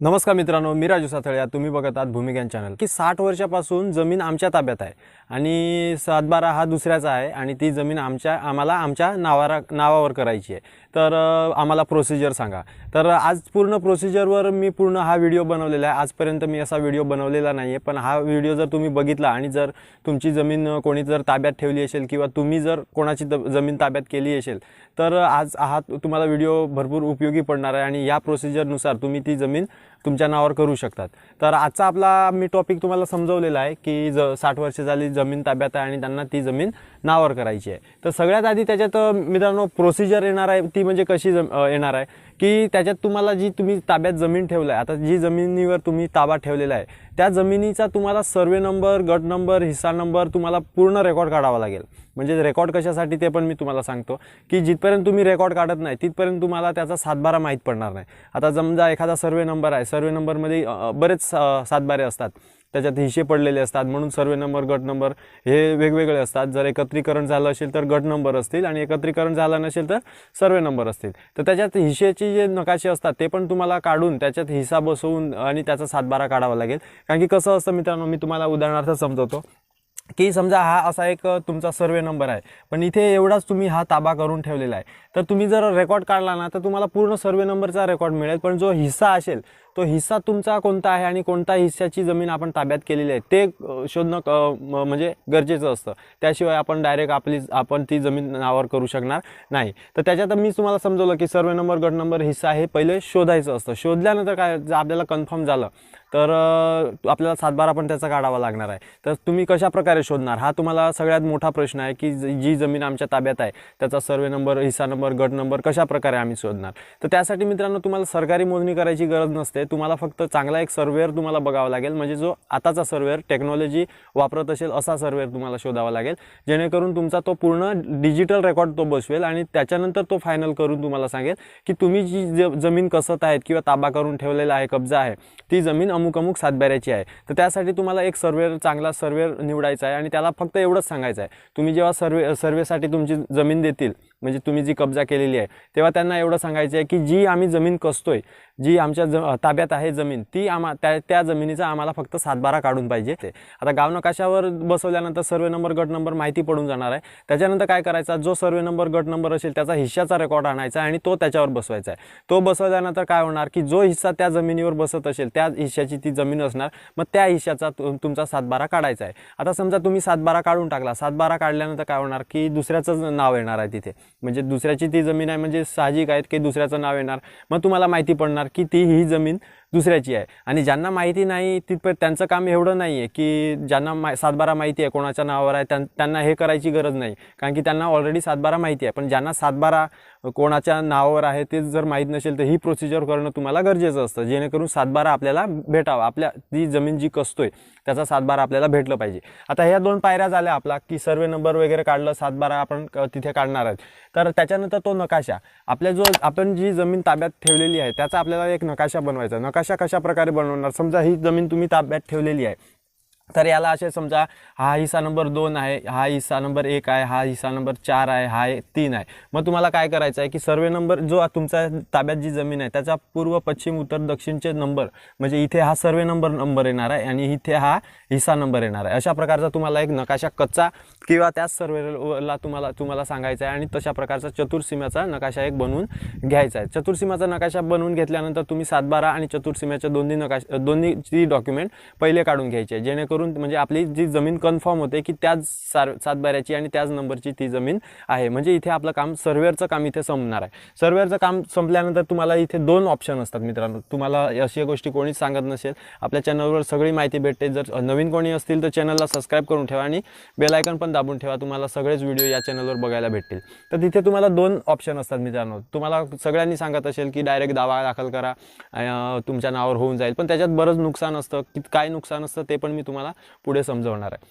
नमस्कार मित्रांनो मी राजू साथळ्या तुम्ही बघत आहात भूमिकान चॅनल. की साठ वर्षापासून जमीन आमच्या ताब्यात आहे आणि सातबारा हा दुसऱ्याचा आहे आणि ती जमीन आमच्या आम्हाला आमच्या नावारा नावावर करायची आहे. तर आम्हाला प्रोसिजर सांगा. तर आज पूर्ण प्रोसिजरवर मी पूर्ण हा व्हिडिओ बनवलेला आहे. आजपर्यंत मी असा व्हिडिओ बनवलेला नाही आहे पण हा व्हिडिओ जर तुम्ही बघितला आणि जर तुमची जमीन कोणी जर ताब्यात ठेवली असेल किंवा तुम्ही जर कोणाची द- जमीन ताब्यात केली असेल तर आज हा तुम्हाला व्हिडिओ भरपूर उपयोगी पडणार आहे आणि या प्रोसिजरनुसार तुम्ही ती जमीन तुमच्या नावावर करू शकतात. तर आजचा आपला मी टॉपिक तुम्हाला समजवलेला आहे की ज साठ वर्ष झाली जमीन ताब्यात आहे आणि त्यांना ती जमीन नावावर करायची आहे. तर सगळ्यात आधी त्याच्यात मित्रांनो प्रोसिजर येणार आहे. ती म्हणजे कशी जम येणार आहे? की त्याच्यात तुम्हाला जी तुम्ही ताब्यात जमीन ठेवलं आहे आता जी जमिनीवर तुम्ही ताबा ठेवलेला आहे त्या जमिनीचा तुम्हाला सर्वे नंबर गट नंबर हिस्सा नंबर तुम्हाला पूर्ण रेकॉर्ड काढावा लागेल. म्हणजे रेकॉर्ड कशासाठी ते पण मी तुम्हाला सांगतो की जिथपर्यंत तुम्ही रेकॉर्ड काढत नाही तिथपर्यंत तुम्हाला त्याचा सातबारा माहीत पडणार नाही. आता समजा एखादा सर्वे नंबर आहे सर्वे नंबरमध्ये बरेच सातबारे असतात. त्याच्यात हिशे पडलेले असतात. म्हणून सर्वे नंबर गट नंबर हे वेगवेगळे असतात. जर एकत्रीकरण झालं असेल तर गट नंबर असतील आणि एकत्रीकरण झालं नसेल तर सर्वे नंबर असतील. तर त्याच्यात हिशेचे जे नकाशे असतात ते पण तुम्हाला काढून त्याच्यात हिसा बसवून आणि त्याचा सातबारा काढावा लागेल. कारण की कसं असतं मित्रांनो मी तुम्हाला उदाहरणार्थ समजवतो की समजा हा असा एक तुमचा सर्वे नंबर आहे. पण इथे एवढाच तुम्ही हा ताबा करून ठेवलेला आहे. तर तुम्ही जर रेकॉर्ड काढला ना तर तुम्हाला पूर्ण सर्वे नंबरचा रेकॉर्ड मिळेल. पण जो हिस्सा असेल तो हिस्सा तुमचा कोणता आहे आणि कोणत्या हिस्साची जमीन आपण ताब्यात केलेली आहे ते शोधणं क- म- म्हणजे गरजेचं असतं. त्याशिवाय आपण डायरेक्ट आपली आपण ती जमीन नावावर करू शकणार नाही. तर त्याच्यात मी तुम्हाला समजवलं की सर्वे नंबर गट नंबर हिस्सा हे पहिले शोधायचं असतं. शोधल्यानंतर काय जर आपल्याला कन्फर्म झालं तर आपल्याला सातबारा पण त्याचा काढावा लागणार आहे. तर तुम्ही कशा प्रकारे शोधणार? हा तुम्हाला सगळ्यात मोठा प्रश्न आहे की जी जी जमीन आमच्या ताब्यात आहे त्याचा सर्वे नंबर हिस्सा नंबर गट नंबर कशा प्रकारे आम्ही शोधणार? तर त्यासाठी मित्रांनो तुम्हाला सरकारी मोजणी करायची गरज नसते. तुम्हाला फक्त चांगला एक सर्वेअर तुम्हाला बघावा लागेल. म्हणजे जो आताचा सर्वेअर टेक्नॉलॉजी वापरत असेल असा सर्वेअर तुम्हाला शोधावा लागेल. जेणेकरून तुमचा तो पूर्ण डिजिटल रेकॉर्ड तो बसवेल आणि त्याच्यानंतर तो फायनल करून तुम्हाला सांगेल की तुम्ही जी ज- जमीन कसत आहेत किंवा ताबा करून ठेवलेला आहे कब्जा आहे ती जमीन अमुक अमुक सातबाऱ्याची आहे. तर त्यासाठी तुम्हाला एक सर्वेअर चांगला सर्वेअर निवडायचा आहे आणि त्याला फक्त एवढंच सांगायचं आहे. तुम्ही जेव्हा सर्वे सर्वेसाठी तुमची जमीन देतील म्हणजे तुम्ही जी कब्जा केलेली आहे तेव्हा त्यांना एवढं सांगायचं आहे की जी आम्ही जमीन कसतोय जी आमच्या ज ताब्यात आहे जमीन ती आम्हा त्या त्या जमिनीचा आम्हाला फक्त सातबारा काढून पाहिजे. ते आता गाव नकाशावर बसवल्यानंतर सर्वे नंबर गट नंबर माहिती पडून जाणार आहे. त्याच्यानंतर काय करायचा? जो सर्वे नंबर गट नंबर असेल त्याचा हिश्श्याचा रेकॉर्ड आणायचा आणि तो त्याच्यावर बसवायचा आहे. तो बसवल्यानंतर काय होणार की जो हिस्सा त्या जमिनीवर बसत असेल त्या हिश्श्याची ती जमीन असणार मग त्या हिश्श्याचा तुमचा सातबारा काढायचा आहे. आता समजा तुम्ही सातबारा काढून टाकला. सातबारा काढल्यानंतर काय होणार की दुसऱ्याचं नाव येणार आहे तिथे. म्हणजे दुसऱ्याची ती जमीन आहे म्हणजे साहजिक आहेत की दुसऱ्याचं नाव येणार. मग तुम्हाला माहिती पडणार की ती ही जमीन दुसऱ्याची आहे. आणि ज्यांना माहिती नाही तिथपर्यंत त्यांचं काम एवढं नाही आहे की ज्यांना मा सातबारा माहिती आहे कोणाच्या नावावर आहे त्यां त्यांना हे करायची गरज नाही. कारण की त्यांना ऑलरेडी सातबारा माहिती आहे. पण ज्यांना सातबारा कोणाच्या नावावर आहे ते जर माहीत नसेल तर ही प्रोसिजर करणं तुम्हाला गरजेचं असतं. जेणेकरून सातबारा आपल्याला भेटावा. आपल्या ती जमीन जी कसतोय त्याचा सातबारा आपल्याला भेटलं पाहिजे. आता ह्या दोन पायऱ्या झाल्या आपला की सर्वे नंबर वगैरे काढलं सातबारा आपण क- तिथे काढणार आहेत. तर त्याच्यानंतर तो नकाशा. आपल्या जो आपण जी जमीन ताब्यात ठेवलेली आहे त्याचा आपल्याला एक नकाशा बनवायचा नकाशा कशा प्रकारे बनवणार? समजा ही जमीन तुम्ही ताब्यात ठेवलेली आहे. तर याला असे समजा हा हिस्सा नंबर दोन आहे हा हिस्सा नंबर एक आहे हा हिस्सा नंबर चार आहे हा तीन आहे. मग तुम्हाला काय करायचं आहे की सर्वे नंबर जो तुमचा ताब्यात जी जमीन आहे त्याचा पूर्व पश्चिम उत्तर दक्षिणचे नंबर म्हणजे इथे हा सर्वे नंबर नंबर येणार आहे आणि इथे हा हिस्सा नंबर येणार आहे. अशा प्रकारचा तुम्हाला एक नकाशा कच्चा किंवा त्याच सर्वेला तुम्हाला तुम्हाला सांगायचा आहे आणि तशा प्रकारचा चतुर्सीमाचा नकाशा एक बनवून घ्यायचा आहे. चतुर्सीमाचा नकाशा बनवून घेतल्यानंतर तुम्ही सातबारा आणि चतुर्सीमाच्या दोन्ही नकाशा दोन्हीची डॉक्युमेंट पहिले काढून घ्यायचे आहे. करून म्हणजे आपली जी जमीन कन्फर्म होते की त्याच सार सातबाऱ्याची आणि त्याच नंबरची ती जमीन आहे. म्हणजे इथे आपलं काम सर्वेअरचं काम इथे संपणार आहे. सर्वेअरचं काम संपल्यानंतर तुम्हाला इथे दोन ऑप्शन असतात मित्रांनो. तुम्हाला अशी गोष्टी कोणीच सांगत नसेल. आपल्या चॅनलवर सगळी माहिती भेटते. जर नवीन कोणी असतील तर चॅनलला सबस्क्राईब करून ठेवा आणि बेलायकन पण दाबून ठेवा. तुम्हाला सगळेच व्हिडिओ या चॅनलवर बघायला भेटतील. तर तिथे तुम्हाला दोन ऑप्शन असतात मित्रांनो. तुम्हाला सगळ्यांनी सांगत असेल की डायरेक्ट दावा दाखल करा. तुमच्या नावावर होऊन जाईल. पण त्याच्यात बरंच नुकसान असतं. की काय नुकसान असतं ते पण मी तुम्हाला पुढे समजवणार आहे.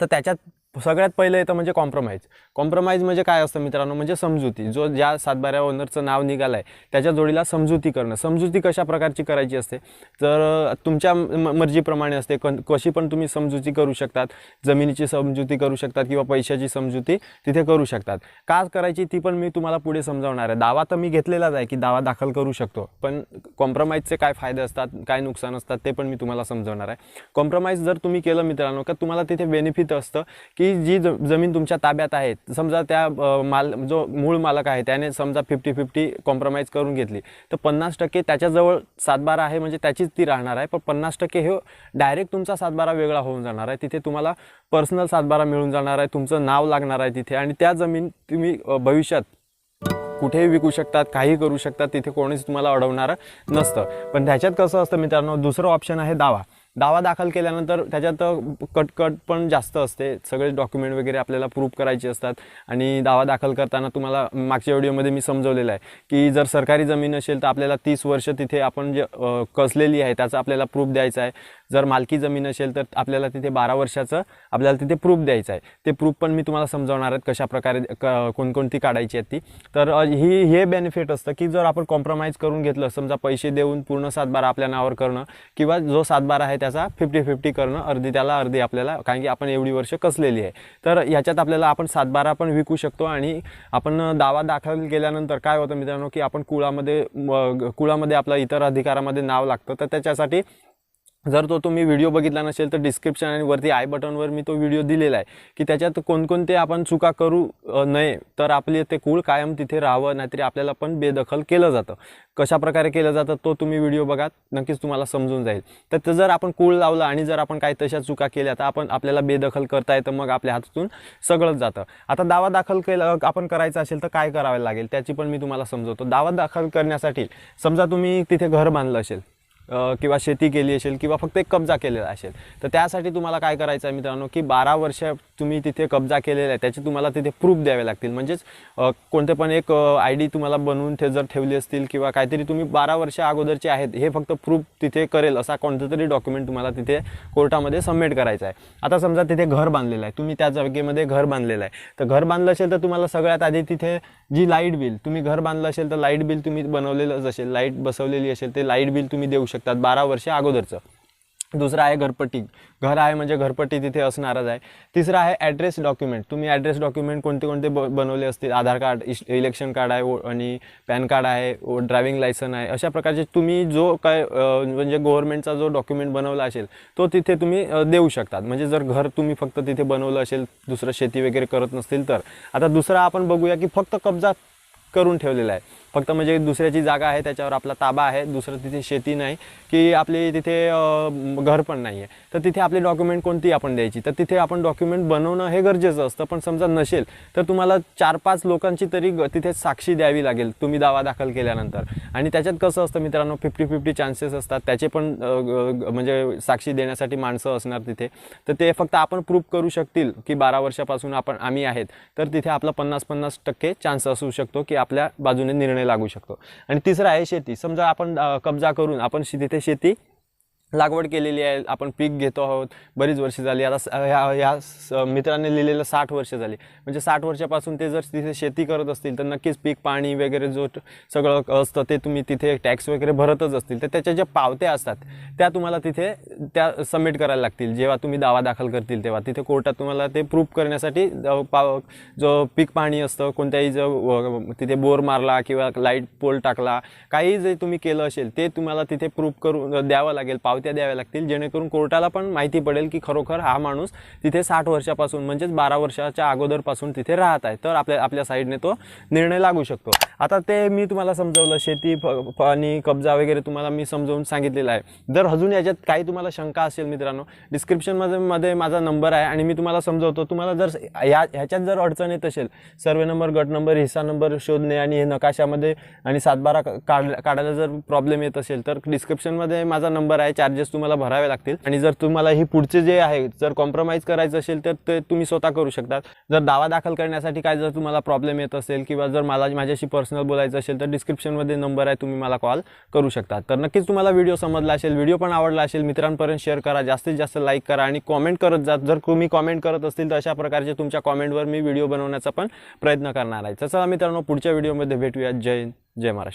तर त्याच्यात सगळ्यात पहिलं येतं म्हणजे कॉम्प्रोमाइज कॉम्प्रोमाइज म्हणजे काय असतं मित्रांनो? म्हणजे समजुती. जो ज्या सातबाऱ्या ओनरचं नाव निघालं आहे त्याच्या जोडीला समजुती करणं. समजुती कशा प्रकारची करायची असते? तर तुमच्या म- मर्जीप्रमाणे असते. कन कशी पण तुम्ही समजुती करू शकतात. जमिनीची समजुती करू शकतात किंवा पैशाची समजुती तिथे करू शकतात. का करायची ती पण मी तुम्हाला पुढे समजावणार आहे. दावा तर मी घेतलेलाच आहे की दावा दाखल करू शकतो. पण कॉम्प्रोमाइजचे काय फायदे असतात काय नुकसान असतात ते पण मी तुम्हाला समजवणार आहे. कॉम्प्रोमाइज जर तुम्ही केलं मित्रांनो का तुम्हाला तिथे बेनिफिट असतं की जी ज जमीन तुमच्या ताब्यात आहे समजा त्या माल जो मूळ मालक आहे त्याने समजा फिफ्टी फिफ्टी कॉम्प्रोमाइज करून घेतली तर पन्नास टक्के त्याच्याजवळ सातबारा आहे म्हणजे त्याचीच ती राहणार आहे पण पन्नास टक्के हे डायरेक्ट तुमचा सातबारा वेगळा होऊन जाणार आहे. तिथे तुम्हाला पर्सनल सातबारा मिळून जाणार आहे तुमचं नाव लागणार आहे तिथे आणि त्या जमीन तुम्ही भविष्यात कुठेही विकू शकतात काही करू शकतात तिथे कोणीच तुम्हाला अडवणारं नसतं. पण त्याच्यात कसं असतं मित्रांनो दुसरं ऑप्शन आहे दावा. दावा दाखल केल्यानंतर त्याच्यात कटकट पण जास्त असते. सगळे डॉक्युमेंट वगैरे आपल्याला प्रूफ करायचे असतात. आणि दावा दाखल करताना तुम्हाला मागच्या व्हिडिओमध्ये मी समजवलेलं आहे की जर सरकारी जमीन असेल तर आपल्याला तीस वर्ष तिथे आपण जे कसलेली आहे त्याचा आपल्याला प्रूफ द्यायचा आहे. जर मालकी जमीन असेल तर आपल्याला तिथे बारा वर्षाचं आपल्याला तिथे प्रूफ द्यायचं आहे. ते प्रूफ पण मी तुम्हाला समजावणार आहेत कशा प्रकारे क कोणकोणती काढायची आहेत ती. तर ही हे बेनिफिट असतं की जर आपण कॉम्प्रोमाइज करून घेतलं समजा पैसे देऊन पूर्ण सातबारा आपल्या नावावर करणं किंवा जो सातबारा आहे त्याचा फिफ्टी फिफ्टी करणं अर्धी त्याला अर्धी आपल्याला कारण की आपण एवढी वर्ष कसलेली आहे. तर ह्याच्यात आपल्याला आपण सातबारा पण विकू शकतो आणि आपण दावा दाखल केल्यानंतर काय होतं मित्रांनो की आपण कुळामध्ये कुळामध्ये आपलं इतर अधिकारामध्ये नाव लागतं तर त्याच्यासाठी जर तो तुम्ही व्हिडिओ बघितला नसेल तर डिस्क्रिप्शन आणि वरती आय बटनवर मी तो व्हिडिओ दिलेला आहे की त्याच्यात कोणकोणते आपण चुका करू नये तर आपले ते कुळ कायम तिथे राहावं नाहीतरी आपल्याला पण बेदखल केलं जातं. कशा प्रकारे केलं जातं तो तुम्ही व्हिडिओ बघा नक्कीच तुम्हाला समजून जाईल. तर ते जर आपण कुळ लावलं आणि जर आपण काही तशा चुका केल्या तर आपण आपल्याला बेदखल करता येतं मग आपल्या हातातून सगळंच जातं. आता दावा दाखल केला आपण करायचा असेल तर काय करावे लागेल त्याची पण मी तुम्हाला समजवतो. दावा दाखल करण्यासाठी समजा तुम्ही तिथे घर बांधलं असेल किंवा शेती केली असेल किंवा फक्त एक कब्जा केलेला असेल. तर त्यासाठी तुम्हाला काय करायचं आहे मित्रांनो की बारा वर्ष तुम्ही तिथे कब्जा केलेला आहे त्याचे तुम्हाला तिथे प्रूफ द्यावे लागतील. म्हणजेच कोणते पण एक आय डी तुम्हाला बनवून ते जर ठेवली असतील किंवा काहीतरी तुम्ही बारा वर्ष अगोदरचे आहेत हे फक्त प्रूफ तिथे करेल असा कोणतं तरी डॉक्युमेंट तुम्हाला तिथे कोर्टामध्ये सबमिट करायचं आहे आता समजा तिथे घर बांधलेलं आहे तुम्ही त्या जागेमध्ये घर बांधलेलं आहे. तर घर बांधलं असेल तर तुम्हाला सगळ्यात आधी तिथे जी लाइट बिल तुम्ही घर बांधलं असेल तर लाइट बिल तुम्ही बनवलेलंच असेल लाइट बसवलेली असेल ते लाइट बिल तुम्ही देऊ शकतात बारा वर्ष अगोदरचं. दुसरं आहे घरपट्टी. घर आहे म्हणजे घरपट्टी तिथे असणारच आहे. तिसरं आहे ॲड्रेस डॉक्युमेंट तुम्ही ॲड्रेस डॉक्युमेंट कोणते कोणते ब बनवले असतील? आधार कार्ड इश इलेक्शन कार्ड आहे आणि पॅन कार्ड आहे ड्रायव्हिंग लायसन आहे. अशा प्रकारचे तुम्ही जो काय म्हणजे गव्हर्नमेंटचा जो डॉक्युमेंट बनवला असेल तो तिथे तुम्ही देऊ शकतात. म्हणजे जर घर तुम्ही फक्त तिथे बनवलं असेल दुसरं शेती वगैरे करत नसतील तर. आता दुसरा आपण बघूया की फक्त कब्जा करून ठेवलेला आहे. फक्त म्हणजे दुसऱ्याची जागा आहे त्याच्यावर आपला ताबा आहे दुसरं तिथे शेती नाही की आपली तिथे घर पण नाही आहे तर तिथे आपले डॉक्युमेंट कोणती आपण द्यायची? तर तिथे आपण डॉक्युमेंट बनवणं हे गरजेचं असतं पण समजा नसेल तर तुम्हाला चार पाच लोकांची तरी ग- तिथे साक्षी द्यावी लागेल तुम्ही दावा दाखल केल्यानंतर. आणि त्याच्यात कसं असतं मित्रांनो फिफ्टी फिफ्टी चान्सेस असतात त्याचे पण ग- ग- म्हणजे साक्षी देण्यासाठी माणसं असणार तिथे. तर ते फक्त आपण प्रूफ करू शकतील की बारा वर्षापासून आपण आम्ही आहेत. तर तिथे आपला पन्नास पन्नास टक्के चान्स असू शकतो की आपल्या बाजूने निर्णय लागू शकतो. आणि तिसरं आहे शेती. समजा आपण कब्जा करून आपण तिथे शेती लागवड केलेली आहे. आपण पीक घेतो आहोत. बरीच वर्ष झाली. आता स- ह्या ह्या स- मित्राने लिहिलेलं साठ वर्ष झाली. म्हणजे साठ वर्षापासून ते जर तिथे शेती करत असतील तर नक्कीच पीक पाणी वगैरे जो सगळं असतं ते तुम्ही तिथे टॅक्स वगैरे भरतच असतील. तर त्याच्या ज्या पावत्या असतात त्या तुम्हाला तिथे त्या सबमिट करायला लागतील. जेव्हा तुम्ही दावा दाखल करतील तेव्हा. तिथे कोर्टात तुम्हाला ते प्रूफ करण्यासाठी पाव जो पीक पाणी असतं कोणत्याही जो तिथे बोर मारला किंवा लाइट पोल टाकला काही जे तुम्ही केलं असेल ते तुम्हाला तिथे प्रूफ करून द्यावं लागेल. पावत्या द्याव्या लागतील. जेणेकरून कोर्टाला पण माहिती पडेल की खरोखर हा माणूस तिथे साठ वर्षापासून म्हणजेच बारा वर्षाच्या अगोदरपासून तिथे राहत आहे. तर आपल्या आपल्या साईडने तो निर्णय लागू शकतो. आता ते मी तुम्हाला समजवलं शेती फ- आणि कब्जा वगैरे तुम्हाला मी समजावून सांगितलेलं आहे. जर अजून याच्यात काही तुम्हाला शंका असेल मित्रांनो डिस्क्रिप्शनमध्ये मध्ये माझा नंबर आहे आणि मी तुम्हाला समजवतो. तुम्हाला जर ह्या ह्याच्यात जर अडचण येत असेल सर्वे नंबर गट नंबर हिस्सा नंबर शोधणे आणि हे नकाशामध्ये आणि सातबारा काढ काढायला जर प्रॉब्लेम येत असेल तर डिस्क्रिप्शनमध्ये माझा नंबर आहे चार चार्जेस तुम्हाला भरावे लागतील. आणि जर तुम्हाला ही पुढचे जे आहे जर कॉम्प्रोमाइज करायचं असेल तर ते तुम्ही स्वतः करू शकता जर दावा दाखल करण्यासाठी काय जर तुम्हाला प्रॉब्लेम येत असेल किंवा जर मला माझ्याशी पर्सनल बोलायचं असेल तर डिस्क्रिप्शनमध्ये नंबर आहे तुम्ही मला कॉल करू शकता तर नक्कीच तुम्हाला व्हिडिओ समजला असेल व्हिडिओ पण आवडला असेल मित्रांपर्यंत शेअर करा जास्तीत जास्त लाईक करा आणि कॉमेंट करत जा. जर तुम्ही कॉमेंट करत असतील तर अशा प्रकारचे तुमच्या कॉमेंटवर मी व्हिडिओ बनवण्याचा पण प्रयत्न करणार आहे. तर चला मित्रांनो पुढच्या व्हिडिओमध्ये भेटूया जय जय महाराष्ट्र.